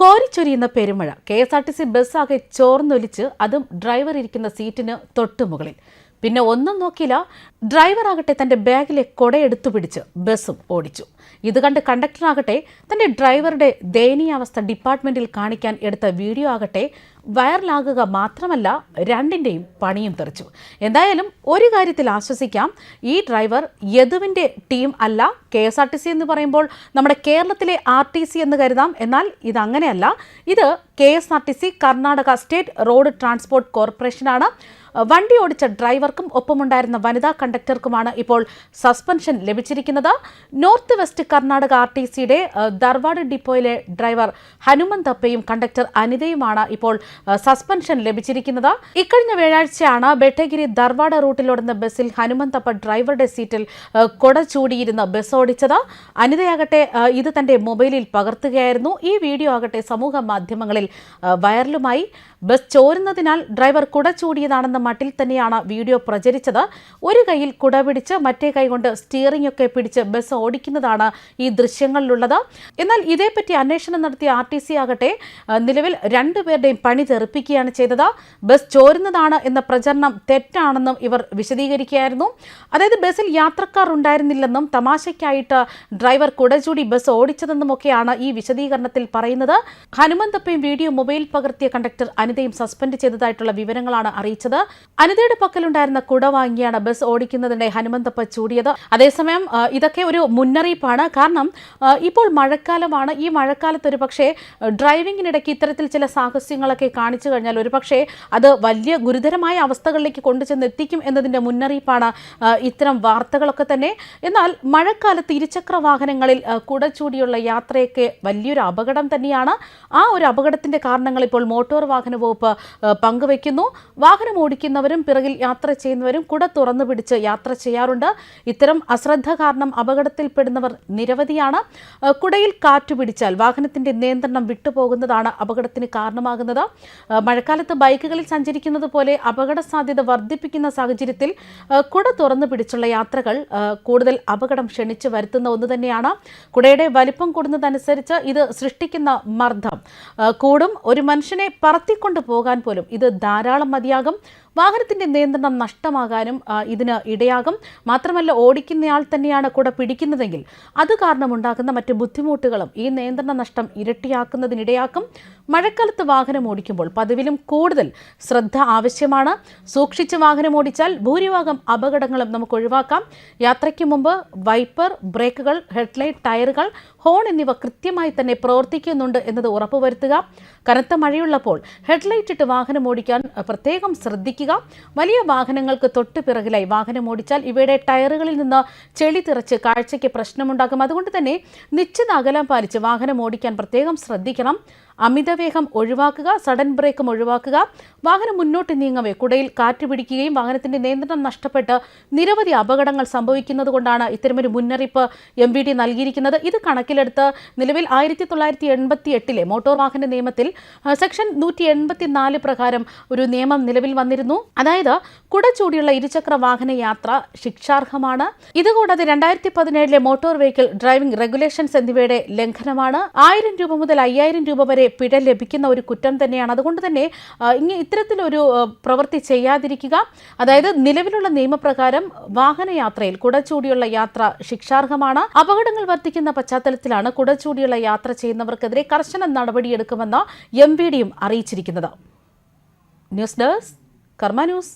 കോരിച്ചൊരിയുന്ന പെരുമഴ. K S R T C ബസ്സാകെ ചോർന്നൊലിച്ച് അതും ഡ്രൈവർ ഇരിക്കുന്ന സീറ്റിന് തൊട്ടുമുകളിൽ പിന്നെ ഒന്നും നോക്കിയില്ല ഡ്രൈവറാകട്ടെ തന്റെ ബാഗിലെ കൊടയെടുത്തു പിടിച്ച് ബസ്സും ഓടിച്ചു. ഇത് കണ്ട് കണ്ടക്ടറാകട്ടെ തന്റെ ഡ്രൈവറുടെ ദയനീയാവസ്ഥ ഡിപ്പാർട്ട്മെന്റിൽ കാണിക്കാൻ എടുത്ത വീഡിയോ ആകട്ടെ വൈറലാകുക മാത്രമല്ല രണ്ടിന്റെയും പണിയും തെറിച്ചു. എന്തായാലും ഒരു കാര്യത്തിൽ ആശ്വസിക്കാം. ഈ ഡ്രൈവർ യദുവിന്റെ ടീം അല്ല K S R T C എന്ന് പറയുമ്പോൾ നമ്മുടെ കേരളത്തിലെ ആർ ടി സി എന്ന് കരുതാം. എന്നാൽ ഇതങ്ങനെയല്ല. ഇത് K S R T C Karnataka state road transport കോർപ്പറേഷനാണ്. വണ്ടി ഓടിച്ച ഡ്രൈവർക്കും ഒപ്പമുണ്ടായിരുന്ന വനിതാ കണ്ടക്ടർക്കുമാണ് ഇപ്പോൾ സസ്പെൻഷൻ ലഭിച്ചിരിക്കുന്നത്. North west Karnataka R T സിയുടെ ഡിപ്പോയിലെ ഡ്രൈവർ ഹനുമന്തപ്പയും കണ്ടക്ടർ അനിതയുമാണ് ഇപ്പോൾ സസ്പെൻഷൻ ലഭിച്ചിരിക്കുന്നത്. ഇക്കഴിഞ്ഞ വ്യാഴാഴ്ചയാണ് ബെട്ടഗിരി ദർവാഡ റൂട്ടിലോടുന്ന ബസ്സിൽ ഹനുമന്തപ്പ തപ്പ ഡ്രൈവറുടെ സീറ്റിൽ കൊട ചൂടിയിരുന്ന ബസ് ഓടിച്ചത്. അനിതയാകട്ടെ ഇത് തന്റെ മൊബൈലിൽ പകർത്തുകയായിരുന്നു. ഈ വീഡിയോ ആകട്ടെ സമൂഹ മാധ്യമങ്ങളിൽ വൈറലുമായി ബസ് ചോരുന്നതിനാൽ ഡ്രൈവർ കുട ചൂടിയതാണെന്ന മട്ടിൽ തന്നെയാണ് വീഡിയോ പ്രചരിച്ചത്. ഒരു കൈയിൽ കുട പിടിച്ച് മറ്റേ കൈ കൊണ്ട് സ്റ്റിയറിംഗ് ഒക്കെ പിടിച്ച് ബസ് ഓടിക്കുന്നതാണ് ഈ ദൃശ്യങ്ങളിലുള്ളത്. എന്നാൽ ഇതേപ്പറ്റി അന്വേഷണം നടത്തിയ ആർ ടി സി ആകട്ടെ നിലവിൽ രണ്ടുപേരുടെയും പണി തെറിപ്പിക്കുകയാണ് ചെയ്തത്. ബസ് ചോരുന്നതാണ് എന്ന പ്രചരണം തെറ്റാണെന്നും ഇവർ വിശദീകരിക്കുകയായിരുന്നു. അതായത് ബസ്സിൽ യാത്രക്കാർ ഉണ്ടായിരുന്നില്ലെന്നും തമാശയ്ക്കായിട്ട് ഡ്രൈവർ കുടചൂടി ബസ് ഓടിച്ചതെന്നുമൊക്കെയാണ് ഈ വിശദീകരണത്തിൽ പറയുന്നത്. ഹനുമന്തപ്പയും വീഡിയോ മൊബൈൽ പകർത്തിയ കണ്ടക്ടർ അനിതയും സസ്പെൻഡ് ചെയ്തതായിട്ടുള്ള വിവരങ്ങളാണ് അറിയിച്ചത്. അനിതയുടെ പക്കലുണ്ടായിരുന്ന കുട വാങ്ങിയാണ് ബസ് ഓടിക്കുന്നതിന്റെ ഹനുമന്തപ്പ ചൂടിയത്. അതേസമയം ഇതൊക്കെ ഒരു മുന്നറിയിപ്പാണ്. കാരണം ഇപ്പോൾ മഴക്കാലമാണ്. ഈ മഴക്കാലത്ത് ഒരു പക്ഷേ ഡ്രൈവിങ്ങിനിടയ്ക്ക് ഇത്തരത്തിൽ ചില സാഹസ്യങ്ങളൊക്കെ കാണിച്ചു കഴിഞ്ഞാൽ ഒരു പക്ഷേ അത് വലിയ ഗുരുതരമായ അവസ്ഥകളിലേക്ക് കൊണ്ടുചെന്ന് എത്തിക്കും എന്നതിന്റെ മുന്നറിയിപ്പാണ് ഇത്തരം വാർത്തകളൊക്കെ തന്നെ. എന്നാൽ മഴക്കാലത്ത് ഇരുചക്ര വാഹനങ്ങളിൽ ആ, കുട ചൂടിയുള്ള യാത്രയൊക്കെ വലിയൊരു അപകടം തന്നെയാണ്. ആ ഒരു അപകടത്തിന്റെ കാരണങ്ങൾ ഇപ്പോൾ മോട്ടോർ വാഹന വകുപ്പ് പങ്കുവയ്ക്കുന്നു. വാഹനം ഓടിക്കുന്നവരും പിറകിൽ യാത്ര ചെയ്യുന്നവരും കുട തുറന്നു പിടിച്ച് യാത്ര ചെയ്യാറുണ്ട്. ഇത്തരം അശ്രദ്ധ കാരണം അപകടത്തിൽപ്പെടുന്നവർ നിരവധിയാണ്. കുടയിൽ കാറ്റ് പിടിച്ചാൽ വാഹനത്തിന്റെ നിയന്ത്രണം വിട്ടുപോകുന്നതാണ് അപകടത്തിന് കാരണമാകുന്നത്. മഴക്കാലത്ത് ബൈക്കുകളിൽ സഞ്ചരിക്കുന്നത് പോലെ അപകട സാധ്യത വർദ്ധിപ്പിക്കുന്ന സാഹചര്യത്തിൽ കുട തുറന്നു പിടിച്ചുള്ള യാത്രകൾ കൂടുതൽ അപകടം ക്ഷണിച്ചു വരുത്തുന്ന ഒന്ന് തന്നെയാണ്. കുടയുടെ വലിപ്പം കൂടുന്നതനുസരിച്ച് ഇത് സൃഷ്ടിക്കുന്ന മർദ്ദം കൂടും. ഒരു മനുഷ്യനെ പറത്തിക്കൊണ്ട് പോകാൻ പോലും ഇത് ധാരാളം മതിയാകും. വാഹനത്തിന്റെ നിയന്ത്രണം നഷ്ടമാകാനും ഇതിന് ഇടയാകും. മാത്രമല്ല ഓടിക്കുന്നയാൾ തന്നെയാണ് കൂടെ പിടിക്കുന്നതെങ്കിൽ അത് കാരണമുണ്ടാകുന്ന മറ്റ് ബുദ്ധിമുട്ടുകളും ഈ നിയന്ത്രണ നഷ്ടം ഇരട്ടിയാക്കുന്നതിനിടയാക്കും. മഴക്കാലത്ത് വാഹനം ഓടിക്കുമ്പോൾ പതിവിലും കൂടുതൽ ശ്രദ്ധ ആവശ്യമാണ്. സൂക്ഷിച്ച് വാഹനം ഓടിച്ചാൽ ഭൂരിഭാഗം അപകടങ്ങളും നമുക്ക് ഒഴിവാക്കാം. യാത്രയ്ക്ക് മുമ്പ് വൈപ്പർ ബ്രേക്കുകൾ ഹെഡ്ലൈറ്റ് ടയറുകൾ ഹോൺ എന്നിവ കൃത്യമായി തന്നെ പ്രവർത്തിക്കുന്നുണ്ട് എന്നത് ഉറപ്പുവരുത്തുക. കനത്ത മഴയുള്ളപ്പോൾ ഹെഡ്ലൈറ്റ് ഇട്ട് വാഹനം ഓടിക്കാൻ പ്രത്യേകം ശ്രദ്ധിക്കുക. വലിയ വാഹനങ്ങൾക്ക് തൊട്ട് പിറകിലായി വാഹനം ഓടിച്ചാൽ ഇവയുടെ ടയറുകളിൽ നിന്ന് ചെളി തിറച്ച് കാഴ്ചയ്ക്ക് പ്രശ്നമുണ്ടാകും. അതുകൊണ്ട് തന്നെ നിശ്ചിത അകലം പാലിച്ച് വാഹനം ഓടിക്കാൻ പ്രത്യേകം ശ്രദ്ധിക്കണം. അമിതവേഗം ഒഴിവാക്കുക സഡൻ ബ്രേക്കും ഒഴിവാക്കുക വാഹനം മുന്നോട്ട് നീങ്ങവേ. കുടയിൽ കാറ്റ് പിടിക്കുകയും വാഹനത്തിന്റെ നിയന്ത്രണം നഷ്ടപ്പെട്ട് നിരവധി അപകടങ്ങൾ സംഭവിക്കുന്നത് കൊണ്ടാണ് ഇത്തരമൊരു മുന്നറിയിപ്പ് എം വി ഡി നൽകിയിരിക്കുന്നത്. ഇത് കണക്കിലെടുത്ത് നിലവിൽ ആയിരത്തി തൊള്ളായിരത്തി എൺപത്തി എട്ടിലെ മോട്ടോർ വാഹന നിയമത്തിൽ സെക്ഷൻ നൂറ്റി എൺപത്തി നാല് പ്രകാരം ഒരു നിയമം നിലവിൽ വന്നിരുന്നു. അതായത് കുട ചൂടിയുള്ള ഇരുചക്ര വാഹന യാത്ര ശിക്ഷാർഹമാണ്. ഇതുകൂടാതെ രണ്ടായിരത്തി പതിനേഴിലെ മോട്ടോർ വെഹിക്കിൾ ഡ്രൈവിംഗ് റെഗുലേഷൻസ് എന്നിവയുടെ ലംഘനമാണ്. ആയിരം രൂപ മുതൽ അയ്യായിരം രൂപ വരെ പിഴ ലഭിക്കുന്ന ഒരു കുറ്റം തന്നെയാണ്. അതുകൊണ്ട് തന്നെ ഇങ്ങനെ ഇങ്ങ ഇത്തരത്തിലൊരു പ്രവൃത്തി ചെയ്യാതിരിക്കുക. അതായത് നിലവിലുള്ള നിയമപ്രകാരം വാഹനയാത്രയിൽ കുടച്ചൂടിയുള്ള യാത്ര ശിക്ഷാർഹമാണ്. അപകടങ്ങൾ വർദ്ധിക്കുന്ന പശ്ചാത്തലത്തിലാണ് കുടച്ചൂടിയുള്ള യാത്ര ചെയ്യുന്നവർക്കെതിരെ കർശന നടപടിയെടുക്കുമെന്ന് എം പി ഡിയും അറിയിച്ചിരിക്കുന്നത്. News desk Karma news.